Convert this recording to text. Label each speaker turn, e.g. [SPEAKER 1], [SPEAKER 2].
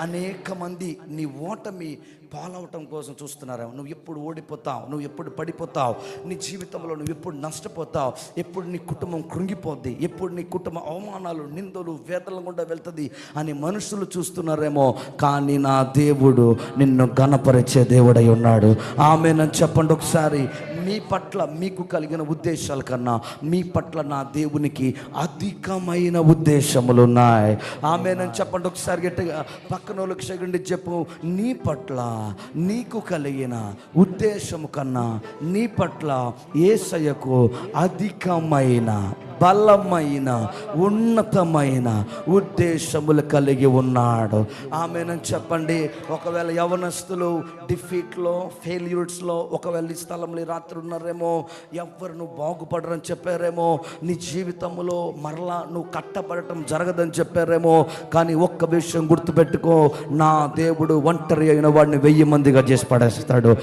[SPEAKER 1] అనేక మంది నీ ఓటమి పాలవటం కోసం చూస్తున్నారా నువ్వు ఎప్పుడు ఓడిపోతావు నువ్వు ఎప్పుడు పడిపోతావు నీ జీవితంలో నువ్వు ఎప్పుడు నష్టపోతావు ఎప్పుడు నీ కుటుంబం కృంగిపోద్ది ఎప్పుడు నీ కుటుంబ అవమానాలు నిందలు వేదల గుండా వెళ్తుంది అని మనుషులు చూస్తున్నారేమో. కానీ నా దేవుడు నిన్ను గణపరిచే దేవుడై ఉన్నాడు. ఆమెనని చెప్పండి ఒకసారి. మీ పట్ల మీకు కలిగిన ఉద్దేశాల కన్నా మీ పట్ల నా దేవునికి అధికమైన ఉద్దేశములు ఉన్నాయి. ఆమెనని చెప్పండి ఒకసారి గట్టిగా. పక్కన వాళ్ళకి సెకండ్ చెప్పు. నీ పట్ల నీకు కలిగిన ఉద్దేశము కన్నా నీ పట్ల ఏసయ్యకు అధికమైన బలమైన ఉన్నతమైన ఉద్దేశములు కలిగి ఉన్నాడు. ఆమెనని చెప్పండి. ఒకవేళ యవనస్తులు డిఫీట్లో ఫెయిల్యూర్స్లో ఒకవేళ ఈ స్థలంలో రాత్రి ఉన్నారేమో ఎవ్వరు నువ్వు బాగుపడరని చెప్పారేమో నీ జీవితంలో మరలా నువ్వు కట్టబడటం జరగదని చెప్పారేమో కానీ ఒక్క విషయం గుర్తుపెట్టుకో నా దేవుడు ఒంటరి అయిన వాడిని వెయ్యి మందిగా చేసి పడేస్తాడు.